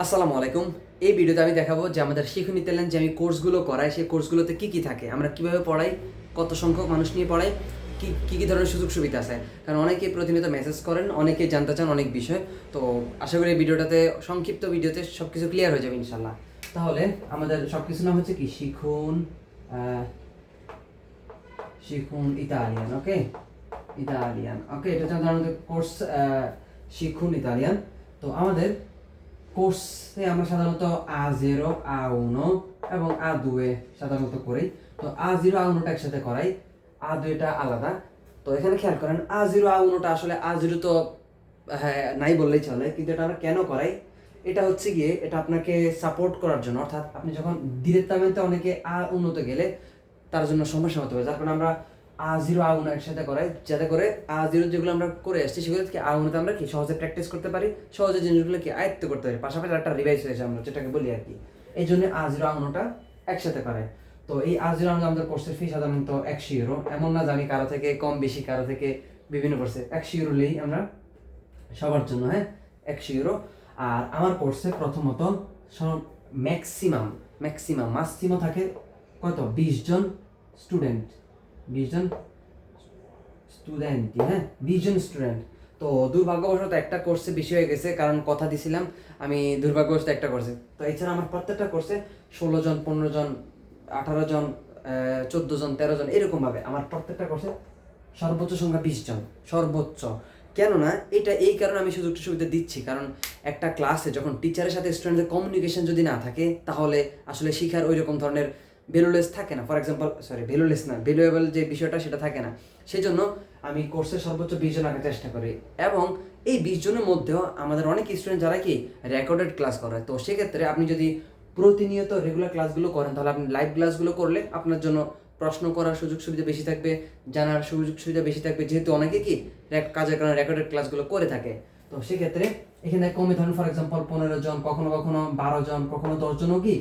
আসসালামু আলাইকুম। এই ভিডিওতে আমি দেখাবো যে আমাদের শিখুন চ্যালেঞ্জ যে আমি কোর্সগুলো করাই, সেই কোর্সগুলোতে কি কি থাকে, আমরা কীভাবে পড়াই, কত সংখ্যক মানুষ নিয়ে পড়াই, কি কি কি ধরনের সুযোগ সুবিধা আছে। কারণ অনেকেই প্রতিনিয়ত মেসেজ করেন, অনেকেই জানতে চান অনেক বিষয়। তো আশা করি ভিডিওটাতে, সংক্ষিপ্ত ভিডিওতে সব কিছু ক্লিয়ার হয়ে যাবে ইনশাল্লাহ তাহলে আমাদের সব কিছু নাম হচ্ছে কি? শিখুন শিখুন ইতালিয়ান ওকে ইতালিয়ান ওকে এটা আমাদের কোর্স শিখুন ইতালিয়ান। তো আমাদের কোর্সে আমরা সাধারণত আ জিরো আ উনো এবং আ দুয়ে সাধারণত করি। তো আ জিরো আ উনোটা একসাথে করাই। আ দুইটা আলাদা। তো এখানে খেয়াল করেন আ জিরো আ উনোটা আসলে আ জিরো তো হ্যাঁ নাই বললেই চলে, কিন্তু এটা আমরা কেন করাই? এটা হচ্ছে গিয়ে, এটা আপনাকে সাপোর্ট করার জন্য। অর্থাৎ আপনি যখন ডিরেক্টামেন্টে অনেকে আ উন্নত গেলে, তার জন্য সমস্যা হতে পারে। যার কারণে আমরা আ জিরো আ একসাথে করাই যাতে করে আ জিরো যেগুলো আমরা করে আসছি, সেগুলো থেকে আ উনোতে আমরা কি সহজে প্র্যাকটিস করতে পারি, সহজে জিনিসগুলো কি আয়ত্ত করতে পারি। পাশাপাশি একটা রিভাইজ হয়েছে আমরা, যেটাকে বলি আর কি। এই জন্য আ জিরো আ উনোটা একসাথে করাই তো এই আ জিরো আউনো আমাদের কোর্সের ফি সাধারণত একশো ইউরো এমন না আমি কারও থেকে কম, বেশি, কারও থেকে বিভিন্ন কোর্সে একশো ইউরো নেই আমরা সবার জন্য হ্যাঁ? একশো ইউরো আর আমার কোর্সে প্রথমত ম্যাক্সিমাম ম্যাক্সিমাম মাক্সিমাম থাকে কত? বিশ জন স্টুডেন্ট বিশ জন স্টুডেন্ট হ্যাঁ? বিশ জন স্টুডেন্ট তো দুর্ভাগ্যবশত একটা কোর্সে বেশি হয়ে গেছে, কারণ কথা দিছিলাম, আমি দুর্ভাগ্যবশত একটা কোর্সে তো এছাড়া আমার প্রত্যেকটা কোর্সে ষোলো জন, পনেরো জন, আঠারো জন চোদ্দ জন, তেরো জন, এরকমভাবে আমার প্রত্যেকটা কোর্সে সর্বোচ্চ সংখ্যা বিশ জন, সর্বোচ্চ। কেননা এটা এই কারণে আমি সুযোগ সুবিধা দিচ্ছি, কারণ একটা ক্লাসে যখন টিচারের সাথে স্টুডেন্টের কমিউনিকেশন যদি না থাকে, তাহলে আসলে শিখার ওই রকম ধরনের ভ্যালুলেস থাকে না। ফর এক্সাম্পল সরি ভ্যালুলেস না ভ্যালুয়েবল যে বিষয়টা সেটা থাকে না। সেই জন্য আমি কোর্সের সর্বোচ্চ বিশ জন রাখার চেষ্টা করি। এবং এই বিশ জনের মধ্যেও আমাদের অনেক স্টুডেন্ট যারা কি রেকর্ডেড ক্লাস করে। তো সেক্ষেত্রে আপনি যদি প্রতিনিয়ত রেগুলার ক্লাসগুলো করেন, তাহলে আপনি লাইভ ক্লাসগুলো করলে আপনার জন্য প্রশ্ন করার সুযোগ সুবিধা বেশি থাকবে, জানার সুযোগ সুবিধা বেশি থাকবে। যেহেতু অনেকে কি কাজের কারণে রেকর্ডেড ক্লাসগুলো করে থাকে। তো সেক্ষেত্রে এখানে কমে ধরুন ফর এক্সাম্পল পনেরো জন, কখনো কখনো বারো জন, কখনো দশ জনও কি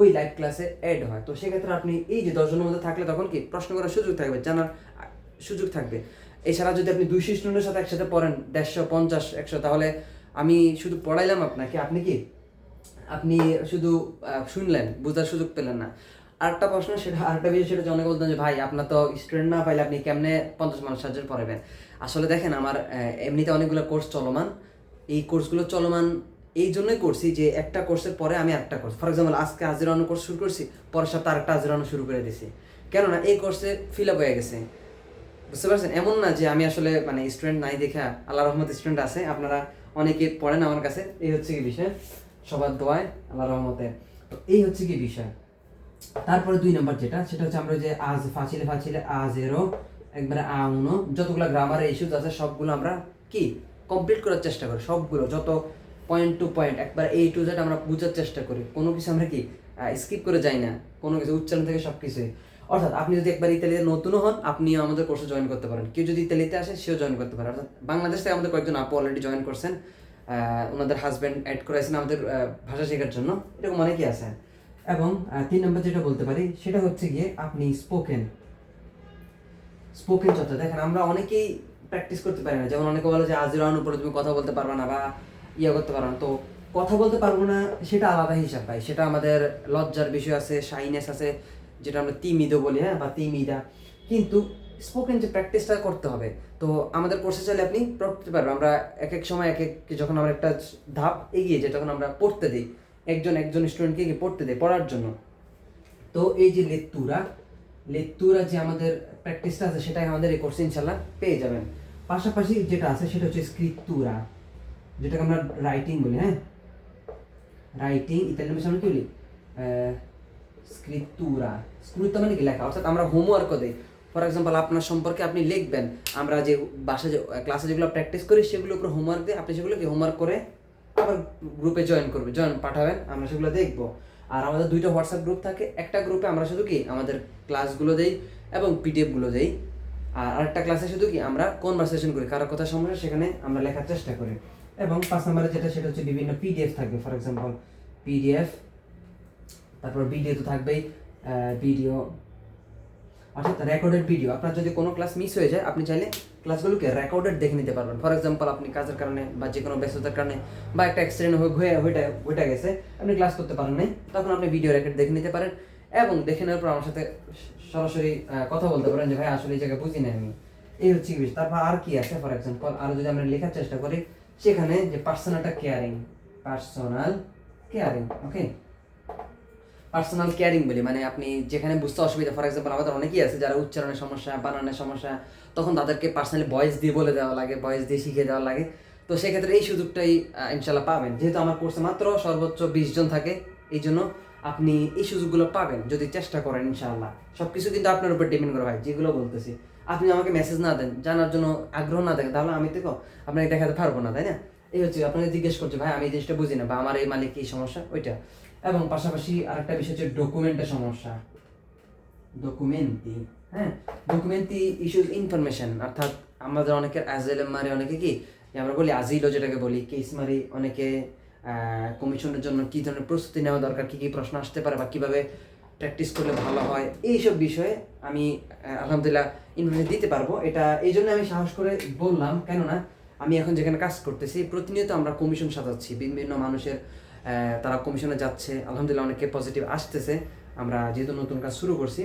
ওই লাইভ ক্লাসে অ্যাড হয়। তো সেক্ষেত্রে আপনি এই যে দশজনের মধ্যে থাকলে তখন কি প্রশ্ন করার সুযোগ থাকবে, জানার সুযোগ থাকবে। এছাড়া যদি আপনি দুইশো স্টুডেন্টের সাথে একসাথে পড়েন, দেড়শো পঞ্চাশ, একশো, তাহলে আমি শুধু পড়াইলাম আপনাকে, আপনি কি? আপনি শুধু শুনলেন, বোঝার সুযোগ পেলেন না। আরেকটা প্রশ্ন সেটা, আরেকটা বিষয় সেটা অনেকে বলতেন যে, ভাই, আপনার তো স্টুডেন্ট না পাইলে আপনি কেমনে পঞ্চাশ মানুষ সাহায্য পড়াবেন? আসলে দেখেন, আমার এমনিতে অনেকগুলো কোর্স চলমান। এই কোর্সগুলো চলমান এই জন্যই করছি যে একটা কোর্সের পরে আমি একটা কোর্স ফর এক্সাম্পল আজকে আজিরানো কোর্স শুরু করছি, পরের সপ্তাহে আরেকটা আজিরানো শুরু করে দিছি। কেননা এই কোর্সে ফিল আপ হয়ে গেছে। বুঝতে পারছেন? এমন না যে আমি আসলে মানে স্টুডেন্ট নাই দেখা আল্লাহ রহমত স্টুডেন্ট আছে। আপনারা অনেকে পড়েন আমার কাছে। এই হচ্ছে কি বিষয়? সবার দোয়ায় আল্লাহ রহমতে। তো এই হচ্ছে কি বিষয়? তারপরে দুই নম্বর যেটা, সেটা হচ্ছে আমরা যে আজ ফাঁচিলে ফাঁচিলে আজ এরো একবারে আ উনো যতগুলো গ্রামারের ইস্যুজ আছে, সবগুলো আমরা কি? কমপ্লিট করার চেষ্টা করি। সবগুলো, যত পয়েন্ট টু পয়েন্ট একবার এই টু জেড আমরা বোঝার চেষ্টা করি। কোনো কিছু আমরা কি স্কিপ করে যাই না। কোনো কিছু উচ্চারণ থেকে সব কিছুই অর্থাৎ আপনি যদি একবার ইতালিতে নতুনও হন, আপনিও আমাদের কোর্সে জয়েন করতে পারেন। কেউ যদি ইতালিতে আসে, সেও জয়েন করতে পারে। অর্থাৎ বাংলাদেশ থেকে আমাদের কয়েকজন আপু অলরেডি জয়েন করছেন। ওনাদের হাজব্যান্ড অ্যাড করেছেন আমাদের ভাষা শেখার জন্য। এরকম অনেকেই আছে এবং তিন নম্বর যেটা বলতে পারি, সেটা হচ্ছে গিয়ে আপনি স্পোকেন স্পোকেন চর্চা। দেখেন, আমরা অনেকেই প্র্যাকটিস করতে পারি না। যেমন অনেকে বলে যে, আজিরান উপরে তুমি কথা বলতে পারবে না বা ইয়ে করতে পারবে না। তো কথা বলতে পারব না, সেটা আলাদা হিসাব ভাই। সেটা আমাদের লজ্জার বিষয় আছে শাইনেস আছে, যেটা আমরা তিমিদো বলি হ্যাঁ বা তিমিদা কিন্তু স্পোকেন যে প্র্যাকটিসটা করতে হবে, তো আমাদের কোর্সে চাইলে আপনি পড়তে পারবেন। আমরা এক এক সময় এক এক যখন আমরা একটা ধাপ এগিয়ে যাই, তখন আমরা পড়তে দিই। একজন একজন স্টুডেন্টকে গিয়ে পড়তে দিই পড়ার জন্য। তো এই যে লেত্তুরা লেত্তুরা যে আমাদের প্র্যাকটিসটা আছে, সেটাই আমাদের এই কোর্সে ইনশাল্লাহ পেয়ে যাবেন। পাশাপাশি যেটা আছে, সেটা হচ্ছে স্ক্রিপ্তুরা। যেটাকে আমরা রাইটিং বলি হ্যাঁ? রাইটিং ইতালিয়ান ভাষা আমরা কি বলি? স্ক্রিপ্তুরা স্ক্রিপ্তা মানে কি? লেখা। অর্থাৎ আমরা হোমওয়ার্কও দিই। ফর এক্সাম্পল আপনার সম্পর্কে আপনি লিখবেন। আমরা যে বাসায় যে ক্লাসে যেগুলো প্র্যাকটিস করি, সেগুলোর উপর হোমওয়ার্ক দিই। আপনি সেগুলো কি হোমওয়ার্ক করে আবার গ্রুপে জয়েন করবে। জয়েন পাঠাবেন। আমরা সেগুলো দেখব। আর আমাদের দুইটা হোয়াটসঅ্যাপ গ্রুপ থাকে। একটা গ্রুপে আমরা শুধু কি? আমাদের ক্লাসগুলো দেই এবং পিডিএফগুলো দেই। আর আরেকটা ক্লাসে শুধু কি? আমরা কনভারসেশন করি। কারও কথা সমস্যা সেখানে আমরা লেখার চেষ্টা করি। এবং পাঁচ নম্বরে যেটা, সেটা হচ্ছে বিভিন্ন পিডিএফ থাকবে। ফর এক্সাম্পল পিডিএফ তারপর ভিডিও তো থাকবেই ভিডিও অর্থাৎ রেকর্ডেড ভিডিও আপনার যদি কোনো ক্লাস মিস হয়ে যায়, আপনি চাইলে ক্লাসগুলোকে রেকর্ডেড দেখে নিতে পারবেন। ফর এক্সাম্পল আপনি কাজের কারণে বা যে কোনো ব্যস্ততার কারণে বা একটা অ্যাক্সিডেন্ট হয়ে হয়ে হয়ে গেছে, আপনি ক্লাস করতে পারেন নাই, তখন আপনি ভিডিও রেকর্ড দেখে নিতে পারেন এবং দেখে নেওয়ার পর আমার সাথে সরাসরি কথা বলতে পারেন যে, ভাই, আসলে এই জায়গায় বুঝি না আমি। এই হচ্ছে। তারপর আর কি আছে? ফর এক্সাম্পল আর যদি আমরা লেখার চেষ্টা করি সেখানে যে পার্সোনালটা caring personal caring okay personal caring বলি মানে আপনি যেখানে বুঝতে অসুবিধা ফর এক্সাম্পল আমাদের অনেকেই আছে যারা উচ্চারণের সমস্যা, বানানের সমস্যা, তখন তাদেরকে পার্সোনালি ভয়েস দিয়ে বলে দেওয়া লাগে ভয়েস দিয়ে শিখিয়ে দেওয়া লাগে। তো সেক্ষেত্রে এই সুযোগটাই ইনশাল্লাহ পাবেন। যেহেতু আমার কোর্সে মাত্র সর্বোচ্চ বিশ জন থাকে, এই জন্য আপনি এই সুযোগগুলো পাবেন, যদি চেষ্টা করেন, ইনশাআল্লাহ। সব কিছু কিন্তু আপনার উপর ডিপেন্ড করে ভাই, যেগুলো বলতেছি। আপনি আমাকে মেসেজ না দেন, জানার জন্য আগ্রহ না দেখেন, তাহলে আমি তো আপনাকে দেখাতে পারব না, তাই না? এই হচ্ছে আপনাকে জিজ্ঞেস করছে, ভাই, আমি এই জিনিসটা বুঝি না, বা আমার এই মালিক কি সমস্যা? ওইটা। এবং পাশাপাশি আরেকটা বিষয় হচ্ছে ডকুমেন্টের সমস্যা। ডকুমেন্টি হ্যাঁ? ডকুমেন্টি ইস্যুজ ইনফরমেশন অর্থাৎ আমাদের অনেকের অ্যাজেলেম মারে অনেকে কি আমরা বলি আজিলো যেটাকে বলি কেস মারি অনেকে কমিশনের জন্য কী ধরনের প্রস্তুতি নেওয়া দরকার, কী কী প্রশ্ন আসতে পারে বা কীভাবে প্র্যাকটিস করলে ভালো হয়। এইসব বিষয়ে আমি আলহামদুলিল্লাহ ইনফরমেশন দিতে পারব। এটা, এই জন্য আমি সাহস করে বললাম, কেননা আমি এখন যেখানে কাজ করতেছি, প্রতিনিয়ত আমরা কমিশন সাজাচ্ছি। বিভিন্ন মানুষের তারা কমিশনে যাচ্ছে। আলহামদুলিল্লাহ অনেকে পজিটিভ আসতেছে। আমরা যেহেতু নতুন কাজ শুরু করছি,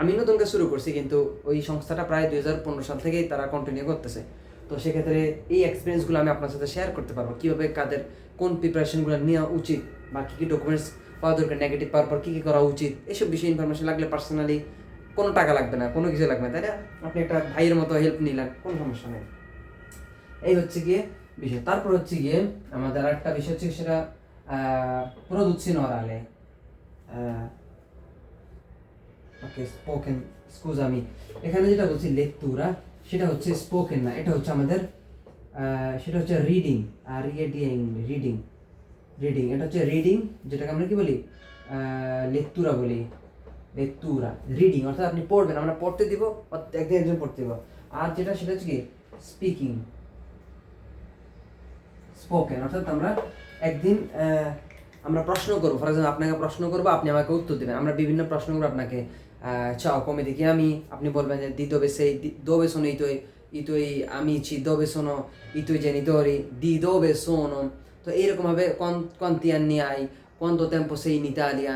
আমি নতুন কাজ শুরু করছি, কিন্তু ওই সংস্থাটা প্রায় দুই হাজার পনেরো সাল থেকেই তারা কন্টিনিউ করতেছে। তো সেক্ষেত্রে এই এক্সপিরিয়েন্সগুলো আমি আপনার সাথে শেয়ার করতে পারব। কীভাবে কাদের কোন প্রিপারেশনগুলো নেওয়া উচিত বা কী কী ডকুমেন্টস পাওয়া দরকার নেগেটিভ পাওয়ার পর কী কী করা উচিত? এসব বিষয়ে ইনফরমেশন লাগলে পার্সোনালি কোনো টাকা লাগবে না, কোনো কিছু লাগবে না, তাই না? আপনি একটা ভাইয়ের মতো হেল্প নিলেন, কোনো সমস্যা নেই। এই হচ্ছে গিয়ে বিষয়। তারপর হচ্ছে গিয়ে আমাদের আরেকটা বিষয় হচ্ছে সেটা produzione orale ওকে স্পোকেন স্কুজামি এখানে যেটা বলছি, লেকতুরা, সেটা হচ্ছে স্পোকেন না, এটা হচ্ছে আমাদের সেটা হচ্ছে রিডিং আর ইয়ে রিডিং রিডিং এটা হচ্ছে রিডিং যেটাকে আমরা কি বলি? লেকতুরা বলি। লেকতুরা রিডিং অর্থাৎ আপনি পড়বেন, আমরা পড়তে দিব, একদিন একজন পড়তে দিব। আর যেটা, সেটা হচ্ছে কি? স্পিকিং স্পোকেন অর্থাৎ আমরা একদিন আমরা প্রশ্ন করব। ফর এক্সাম্পল আপনাকে প্রশ্ন করব, আপনি আমাকে উত্তর দেবেন। আমরা বিভিন্ন প্রশ্ন করব আপনাকে চাও, কমে দেখি আমি, আপনি বলবেন যে দি দোবে সেই দোবে শোনো ইতোই ইতোই amici dove sono i tuoi genitori di dove sono তো এইরকমভাবে hai quanto tempo sei in Italia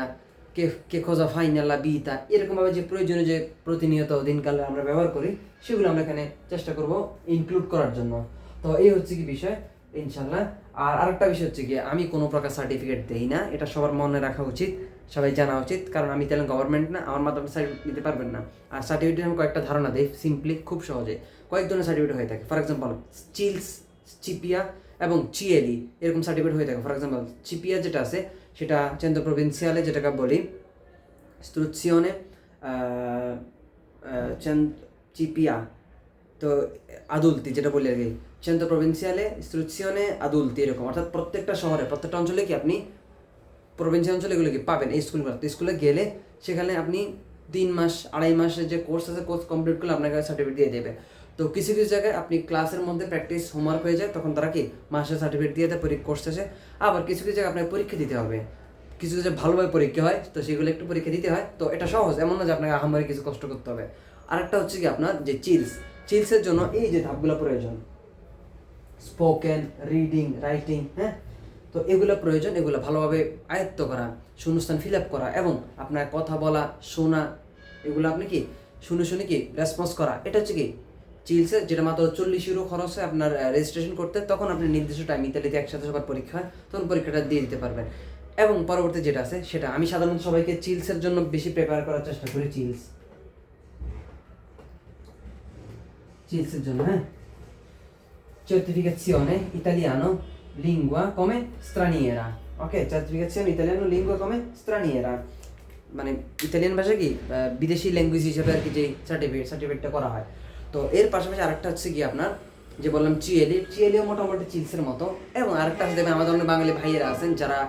K K fai nella vita এরকমভাবে যে প্রয়োজনীয় যে প্রতিনিয়ত দিনকালে আমরা ব্যবহার করি, সেগুলো আমরা এখানে চেষ্টা করব ইনক্লুড করার জন্য। তো এই হচ্ছে কি বিষয় ইনশাল্লাহ আর আরেকটা বিষয় হচ্ছে কি আমি কোনো প্রকার সার্টিফিকেট দেই না, এটা সবার মনে রাখা উচিত, সবাই জানা উচিত, কারণ আমি তেলেন গভর্নমেন্ট না, আমার মাধ্যমে সার্টিফিকেট নিতে পারবেন না। আর সার্টিফিকেট আমি কয়েকটা ধারণা দেই সিম্পলি খুব সহজে। কয়েক ধরনের সার্টিফিকেট হয়ে থাকে। ফর এক্সাম্পল চিলস চিপিয়া এবং চিএলি এরকম সার্টিফিকেট হয়ে থাকে। ফর এক্সাম্পল চিপিয়া যেটা আছে সেটা চেন্দ্র প্রভিন্সিয়ালে যেটাকে বলি eh, eh, তো আদুলতি যেটা বলি আর কি। Centro provinciale istruzione আদুলতি এরকম। অর্থাৎ প্রত্যেকটা শহরে প্রত্যেকটা অঞ্চলে কি আপনি প্রভিন্সিয়াল অঞ্চলে এগুলো কি পাবেন? এই স্কুলগুলো স্কুলে গেলে সেখানে আপনি তিন মাস, আড়াই মাসের যে কোর্স আছে কোর্স কমপ্লিট করলে আপনাকে সার্টিফিকেট দিয়ে দেবে। তো কিছু কিছু জায়গায় আপনি ক্লাসের মধ্যে প্র্যাকটিস হোমওয়ার্ক হয়ে যায়, তখন তারা কি মাসের সার্টিফিকেট দিয়ে দেয়, পরীক্ষা কোর্স শেষে। আবার কিছু কিছু জায়গায় আপনাকে পরীক্ষা দিতে হবে। কিছু কিছু ভালোভাবে পরীক্ষা হয়, তো সেগুলো একটু পরীক্ষা দিতে হয়। তো এটা সহজ, এমন না যে আপনাকে আহামরি কিছু কষ্ট করতে হবে। আরেকটা হচ্ছে কি আপনার যে চিলস চিলসের জন্য এই যে ধাপগুলো প্রয়োজন। স্পোকেন রিডিং রাইটিং হ্যাঁ? তো এগুলো প্রয়োজন, এগুলো ভালোভাবে আয়ত্ত করা, শূন্যস্থান ফিল আপ করা এবং আপনার কথা বলা, শোনা, এগুলো আপনি কি শুনে শুনে কি রেসপন্স করা? এটা হচ্ছে কি চিলসে যেটা মাত্র চল্লিশ ইউরো খরচ হয় আপনার রেজিস্ট্রেশন করতে, তখন আপনি নির্দিষ্ট টাইম ইতালিতে একসাথে সবার পরীক্ষা হয়, তখন পরীক্ষাটা দিয়ে দিতে পারবেন। এবং পরবর্তী যেটা আছে, সেটা আমি সাধারণত সবাইকে চিলসের জন্য বেশি প্রিপেয়ার করার চেষ্টা করি চিলস চিলসের জন্য হ্যাঁ? Certificazione italiano lingua come straniera. Ok, certificazione italiano, lingua come straniera. মানে ইতালিয়ান ভাষা কি বিদেশি ল্যাঙ্গুয়েজ হিসেবে আর কি যে সার্টিফিকেট সার্টিফিকেটটা করা হয়। তো এর পাশাপাশি আরেকটা হচ্ছে কি আপনার? যে বললাম চিএলি চিএলিও মোটামুটি চিলসের মতো। এবং আরেকটা হচ্ছে দেখবেন আমাদের অনেক বাঙালি ভাইয়েরা আছেন যারা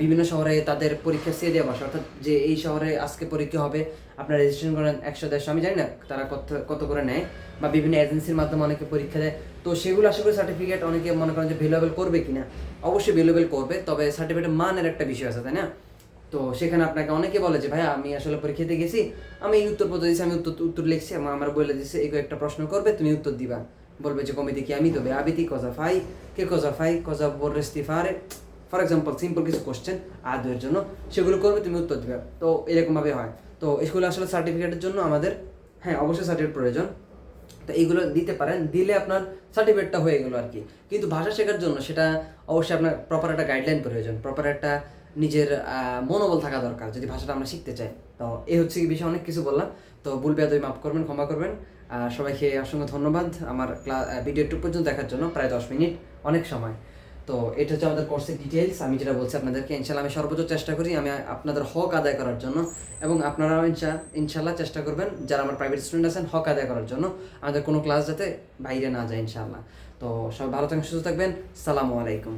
বিভিন্ন শহরে তাদের পরীক্ষা সে দেওয়া বসে। অর্থাৎ যে এই শহরে আজকে পরীক্ষা হবে, আপনার রেজিস্ট্রেশন করেন একশো দেড়শো, আমি জানি না তারা কত কত করে নেয় বা বিভিন্ন এজেন্সির মাধ্যমে অনেকে পরীক্ষা দেয়। তো সেগুলো আশা করি সার্টিফিকেট অনেকে মনে করেন যে ভ্যালুয়েবল করবে কিনা? অবশ্যই ভ্যালুয়েবল করবে, তবে সার্টিফিকেটের মানের একটা বিষয় আছে, তাই না? তো সেখানে আপনাকে অনেকে বলে যে ভাই আমি আসলে পরীক্ষাতে গেছি, আমি এই উত্তর দিয়েছি, আমি উত্তর উত্তর লিখছি, আমার আমার বলে দিচ্ছে এই একটা প্রশ্ন করবে, তুমি উত্তর দিবা। বলবে যে কমিটি কি আমি তবে আবিতি কজা ফাই, কে কজা ফাই, কজা বোরেস্তি ফারে। ফর এক্সাম্পল সিম্পল কিছু কোশ্চেন আদের জন্য সেগুলো করবে, তুমি উত্তর দিবে। তো এরকমভাবে হয়। তো স্কুলে আসলে সার্টিফিকেটের জন্য আমাদের হ্যাঁ অবশ্যই সার্টিফিকেট প্রয়োজন। তো এইগুলো দিতে পারেন, দিলে আপনার সার্টিফিকেটটা হয়ে গেলো আর কি। কিন্তু ভাষা শেখার জন্য সেটা অবশ্যই আপনার প্রপার একটা গাইডলাইন প্রয়োজন প্রপার একটা নিজের মনোবল থাকা দরকার, যদি ভাষাটা আমরা শিখতে চাই। তো এই হচ্ছে কি বিষয়ে, অনেক কিছু বললাম। তো ভুল বেয়াদবি মাফ করবেন, ক্ষমা করবেন। আর সবাইকে অসংখ্য ধন্যবাদ আমার ভিডিও টুক পর্যন্ত দেখার জন্য, প্রায় দশ মিনিট, অনেক সময়। তো এটা হচ্ছে আমাদের কোর্সের ডিটেলস আমি যেটা বলছি আপনাদেরকে ইনশাল্লাহ আমি সর্বোচ্চ চেষ্টা করি আমি আপনাদের হক আদায় করার জন্য এবং আপনারাও ইনশা ইনশাল্লাহ চেষ্টা করবেন যারা আমার প্রাইভেট স্টুডেন্ট আছেন, হক আদায় করার জন্য আমাদের কোনো ক্লাস যাতে বাইরে না যায় ইনশাল্লাহ তো সবাই ভালো থাকেন সুস্থ থাকবেন। সালামু আলাইকুম।